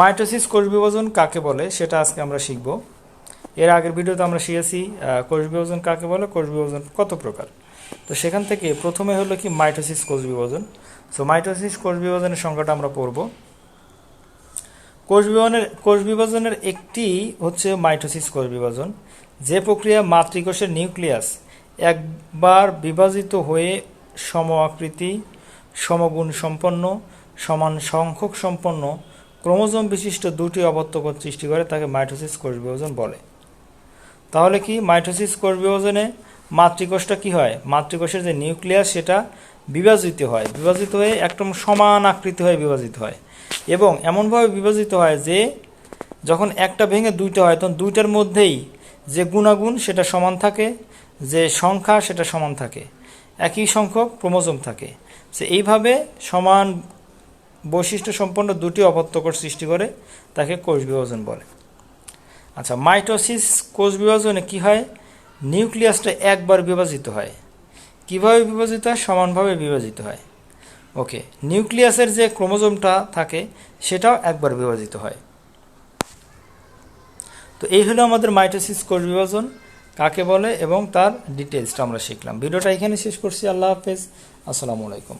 Mitosis কোষ বিভাজন কাকে বলে সেটা আজকে আমরা শিখব। এর আগের ভিডিওতে আমরা শিখেছি কোষ বিভাজন কাকে বলে, কোষ বিভাজন কত প্রকার। তো সেখান থেকে প্রথমে হলো কি মাইটোসিস কোষ বিভাজন। সো মাইটোসিস কোষ বিভাজনের সংখ্যাটা আমরা পড়ব। কোষ বিভাজনের কোষ বিভাজনের একটি হচ্ছে মাইটোসিস কোষ বিভাজন। যে প্রক্রিয়া মাতৃকোষের নিউক্লিয়াস একবার বিভাজিত হয়ে সম আকৃতি, সমগুণ সম্পন্ন, সমান সংখ্যক সম্পন্ন ক্রোমোজোম বিশিষ্ট দুটি অবত্য কোষ সৃষ্টি করে, তাকে মাইটোসিস কোষ বিভাজন বলে। তাহলে কি মাইটোসিস কোষ বিভাজনে মাতৃকোষটা কি হয়? মাতৃকোষের যে নিউক্লিয়াস, সেটা বিভাজিত হয়। বিভাজিত হয়ে একদম সমান আকৃতি হয়ে বিভাজিত হয়। এবং এমনভাবে বিভাজিত হয় যে, যখন একটা ভেঙে দুইটা হয়, তখন দুইটার মধ্যেই যে গুণাগুণ, সেটা সমান থাকে, যে সংখ্যা, সেটা সমান থাকে। একই সংখ্যক ক্রোমোজোম থাকে। সে এইভাবে সমান বৈশিষ্ট্য সম্পন্ন দুটি অপত্যকর সৃষ্টি করে, তাকে কোষ বিভাজন বলে। আচ্ছা মাইটোসিস কোষ বিভাজনে কি হয়? নিউক্লিয়াসটা একবার বিভাজিত হয়। কীভাবে বিভাজিত হয়? সমানভাবে বিভাজিত হয়। ওকে, নিউক্লিয়াসের যে ক্রোমোজোমটা থাকে, সেটাও একবার বিভাজিত হয়। তো এই হলো আমাদের মাইটোসিস কোষ বিভাজন, কাকে বলে এবং তার ডিটেলসটা আমরা শিখলাম। ভিডিওটা এখানে শেষ করছি। আল্লাহ হাফেজ। আসসালামু আলাইকুম।